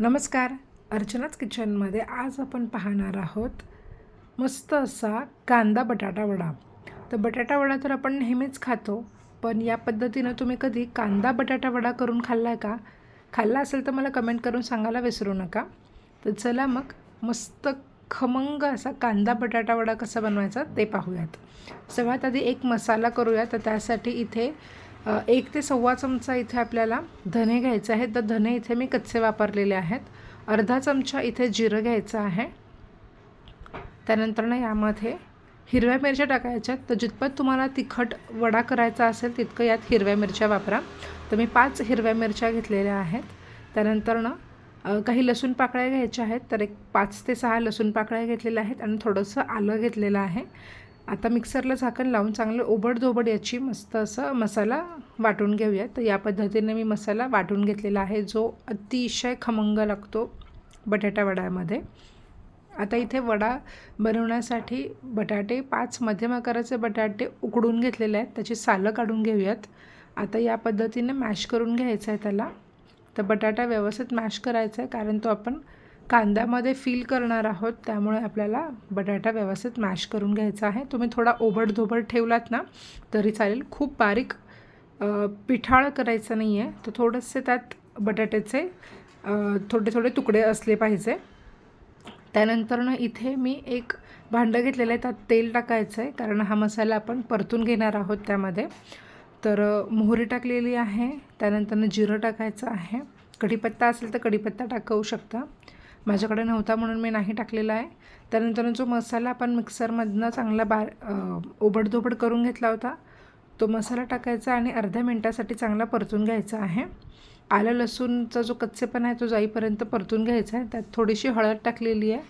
नमस्कार. अर्चनाच किचनमध्ये आज आपण पाहणार आहोत मस्त असा कांदा बटाटा वडा. तर बटाटा वडा तर आपण नेहमीच खातो पण या पद्धतीनं तुम्ही कधी कांदा बटाटा वडा करून खाल्ला आहे का? खाल्ला असेल तर मला कमेंट करून सांगायला विसरू नका. तर चला मग मस्त खमंग असा कांदा बटाटा वडा कसा बनवायचा ते पाहूयात. सगळ्यात आधी एक मसाला करूया तर त्यासाठी इथे एक ते सव्वा चमचा इथे आपल्याला धने घ्यायचे आहेत. तर धने इथे मी कच्चे वापरलेले आहेत. अर्धा चमचा इथे जिरं घ्यायचं आहे. त्यानंतर ना यामध्ये हिरव्या मिरच्या टाकायच्या तर जितपत तुम्हाला तिखट वडा करायचा असेल तितकं यात हिरव्या मिरच्या वापरा. तर मी पाच हिरव्या मिरच्या घेतलेल्या आहेत. त्यानंतर ना काही लसूण पाकळ्या घ्यायच्या आहेत. तर एक पाच ते सहा लसूण पाकळ्या घेतलेल्या आहेत. आणि थोडंसं आलं घेतलेलं आहे. आता मिक्सरला झाकण लावून चांगलं ओबडधोबड याची मस्त असं मसाला वाटून घेऊया. तर या पद्धतीने मी मसाला वाटून घेतलेला आहे जो अतिशय खमंग लागतो बटाटा वड्यामध्ये आता इथे वडा बनवण्यासाठी बटाटे पाच मध्यम आकाराचे बटाटे उकडून घेतलेले आहेत. त्याची सालं काढून घेऊयात. आता या पद्धतीने मॅश करून घ्यायचं आहे त्याला. तर बटाटा व्यवस्थित मॅश करायचा आहे कारण तो आपण कांद्यामध्ये फील करणार आहोत त्यामुळे आपल्याला बटाटा व्यवस्थित मॅश करून घ्यायचा आहे. तुम्ही थोडा ओबडधोबड ठेवलात ना तरी चालेल. खूप बारीक पिठाळ करायचं नाही आहे तर थोडेसे त्यात बटाट्याचे थोडे थोडे तुकडे असले पाहिजे. त्यानंतरनं इथे मी एक भांडं घेतलेलं आहे त्यात तेल टाकायचं आहे कारण हा मसाला आपण परतून घेणार आहोत त्यामध्ये. तर मोहरी टाकलेली आहे त्यानंतरनं जिरं टाकायचं आहे. कढीपत्ता असेल तर कढीपत्ता टाकवू शकता. माझ्याकडे नव्हता म्हणून मी नाही टाकलेला आहे. त्यानंतर जो मसाला आपण मिक्सरमधनं चांगला बार ओबडधोबड करून घेतला होता तो मसाला टाकायचा आणि अर्ध्या मिनटासाठी चांगला परतून घ्यायचा आहे. आलं लसूणचा जो कच्चेपणा आहे तो जाईपर्यंत परतून घ्यायचा आहे. त्यात थोडीशी हळद टाकलेली आहे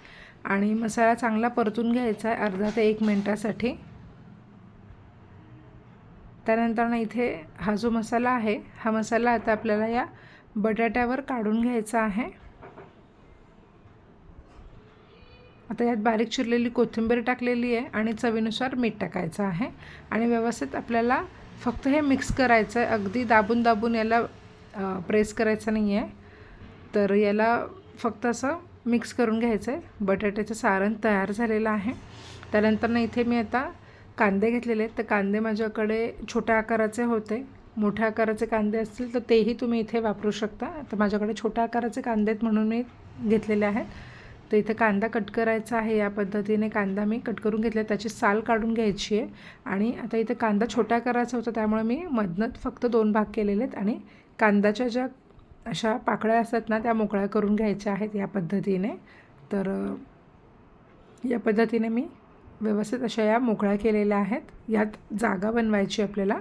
आणि मसाला चांगला परतून घ्यायचा आहे अर्धा ते एक मिनटासाठी. त्यानंतर ना इथे हा जो मसाला आहे हा मसाला आता आपल्याला या बटाट्यावर काढून घ्यायचा आहे. आता यात बारीक चिरलेली कोथिंबीर टाकलेली आहे आणि चवीनुसार मीठ टाकायचं आहे. आणि व्यवस्थित आपल्याला फक्त हे मिक्स करायचं आहे अगदी दाबून दाबून याला प्रेस करायचं नाही आहे तर याला फक्त असं मिक्स करून घ्यायचं आहे बटाट्याचं सारण तयार झालेलं आहे. त्यानंतर ना इथे मी आता कांदे घेतलेले आहेत. तर कांदे माझ्याकडे छोट्या आकाराचे होते. मोठ्या आकाराचे कांदे असतील तर तेही तुम्ही इथे वापरू शकता. तर माझ्याकडे छोट्या आकाराचे कांदे आहेत म्हणून मी घेतलेले आहेत. तर इथं कांदा कट करायचा आहे या पद्धतीने. कांदा मी कट करून घेतला त्याची साल काढून घ्यायची आहे. आणि आता इथं कांदा छोटा करायचा होता त्यामुळे मी मधनं फक्त दोन भाग केलेले आहेत. आणि कांद्याच्या ज्या अशा पाकळ्या असतात ना त्या मोकळ्या करून घ्यायच्या आहेत या पद्धतीने. तर या पद्धतीने मी व्यवस्थित अशा या मोकळ्या केलेल्या आहेत. यात जागा बनवायची आपल्याला.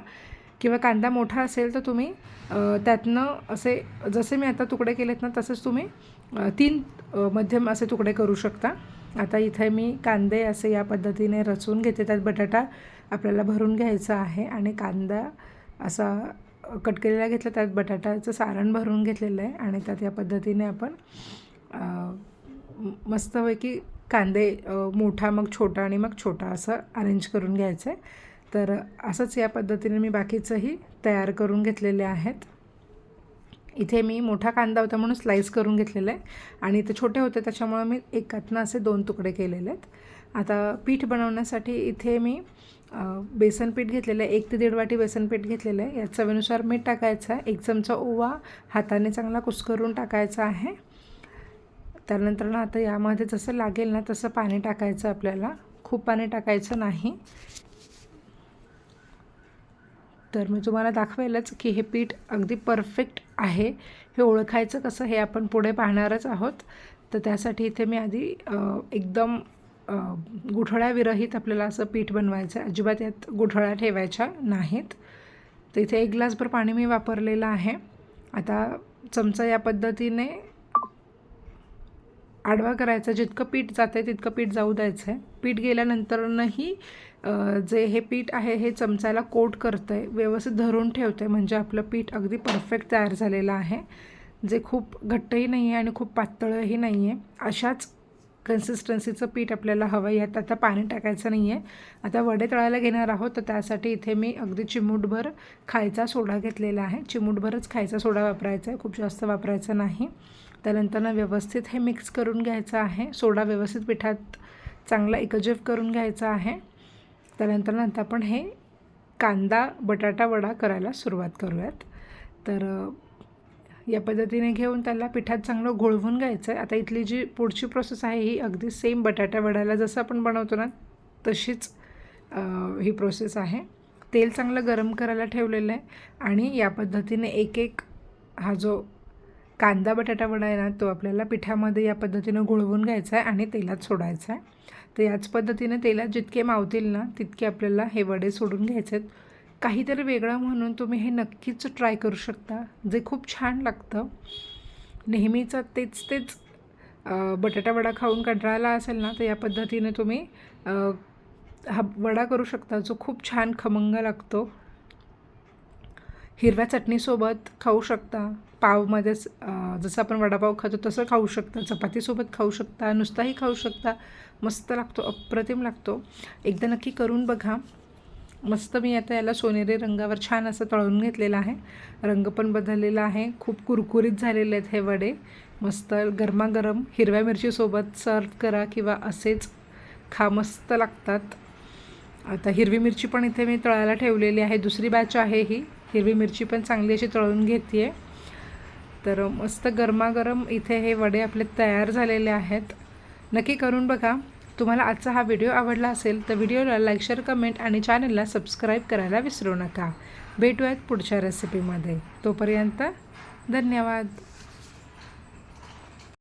किंवा कांदा मोठा असेल तर तुम्ही त्यातनं असे जसे मी आता तुकडे केलेत ना तसेच तुम्ही तीन मध्यम असे तुकडे करू शकता. आता इथे मी कांदे असे या पद्धतीने रचून घेते. त्यात बटाटा आपल्याला भरून घ्यायचा आहे आणि कांदा असा कट केलेला घेतला त्यात बटाट्याचं सारण भरून घेतलेलं आहे आणि त्यात या पद्धतीने आपण मस्तपैकी कांदे मोठा मग छोटा आणि मग छोटा असं अरेंज करून घ्यायचं आहे तर असंच या पद्धतीने मी बाकीचंही तयार करून घेतलेले आहेत. इथे मी मोठा कांदा होता म्हणून स्लाईस करून घेतलेला आहे आणि इथे छोटे होते त्याच्यामुळे मी एकातनं असे दोन तुकडे केलेले आहेत. आता पीठ बनवण्यासाठी इथे मी बेसन पीठ घेतलेलं आहे. एक ते दीड वाटी बेसन पीठ घेतलेलं आहे. यात चवीनुसार मीठ टाकायचं आहे. एक चमचा ओवा हाताने चांगला कुस्करून टाकायचा आहे. त्यानंतर ना आता यामध्ये जसं लागेल ना तसं पाणी टाकायचं आपल्याला. खूप पाणी टाकायचं नाही. तर मी तुम्हाला दाखवेलच की हे पीठ अगदी परफेक्ट आहे. हे ओळखायचं कसं हे आपण पुढे पाहणारच आहोत. तर त्यासाठी इथे मी आधी एकदम गुठळ्याविरहित आपल्याला असं पीठ बनवायचं आहे. अजिबात यात गुठळ्या ठेवायच्या नाहीत. तर इथे एक ग्लासभर पाणी मी वापरलेलं आहे. आता चमचा या पद्धतीने आडवा करायचा. जितकं पीठ जातं आहे तितकं पीठ जाऊ द्यायचं आहे पीठ गेल्यानंतरनंही जे हे पीठ आहे हे चमचाला कोट करतं आहे व्यवस्थित धरून ठेवतं आहे म्हणजे आपलं पीठ अगदी परफेक्ट तयार झालेलं आहे. जे खूप घट्टही नाही आहे आणि खूप पातळही नाही आहे अशाच कन्सिस्टन्सीचं पीठ आपल्याला हवं आहे. यात आता पाणी टाकायचं नाही आहे आता वडे तळायला घेणार आहोत तर त्यासाठी इथे मी अगदी चिमूटभर खायचा सोडा घेतलेला आहे. चिमूटभरच खायचा सोडा वापरायचा आहे. खूप जास्त वापरायचा नाही. त्यानंतर व्यवस्थित हे मिक्स करून घ्यायचं आहे. सोडा व्यवस्थित पिठात चांगला एकजीव करून घ्यायचा आहे. त्यानंतर नंतर आपण हे कांदा बटाटा वडा करायला सुरुवात करूयात. तर या पद्धतीने घेऊन त्याला पिठात चांगलं घोळवून घ्यायचं आहे आता इथली जी पुढची प्रोसेस आहे ही अगदी सेम बटाटा वड्याला जसं आपण बनवतो ना तशीच ही प्रोसेस आहे. तेल चांगलं गरम करायला ठेवलेलं आहे आणि या पद्धतीने एक एक हा जो कांदा बटाटा वडा आहे ना तो आपल्याला पिठामध्ये या पद्धतीनं घोळवून घ्यायचा आहे आणि तेलात सोडायचा आहे तर याच पद्धतीने तेलात जितके मावतील ना तितके आपल्याला हे वडे सोडून घ्यायचे आहेत काहीतरी वेगळं म्हणून तुम्ही हे नक्कीच ट्राय करू शकता. जे खूप छान लागतं. नेहमीचं तेच तेच बटाटा वडा खाऊन कंटाळला असेल ना तर या पद्धतीने तुम्ही हा वडा करू शकता. जो खूप छान खमंग लागतो. हिरव्या चटणीसोबत खाऊ शकता. पावमध्येच जसं आपण वडापाव खातो तसं खाऊ शकता. चपातीसोबत खाऊ शकता. नुसताही खाऊ शकता. मस्त लागतो अप्रतिम लागतो. एकदा नक्की करून बघा. मस्त मी आता याला सोनेरी रंगावर छान असं तळून घेतलेलं आहे. रंग पण बदललेला आहे. खूप कुरकुरीत झालेले आहेत हे वडे. मस्त गरमागरम हिरव्या मिरचीसोबत सर्व करा किंवा असेच खा मस्त लागतात. आता हिरवी मिरची पण इथे मी तळायला ठेवलेली आहे. दुसरी बॅच आहे ही. हिरवी मिरची पण चांगली अशी तळून घेते आहे तर मस्त गरमागरम इथे हे वडे आपले तयार झालेले आहेत. नक्की करून बघा. तुम्हाला आजचा हा व्हिडिओ आवडला असेल तर व्हिडिओला लाईक शेअर कमेंट आणि चॅनलला सबस्क्राईब करायला विसरू नका. भेटूयात पुढच्या रेसिपीमध्ये. तोपर्यंत धन्यवाद.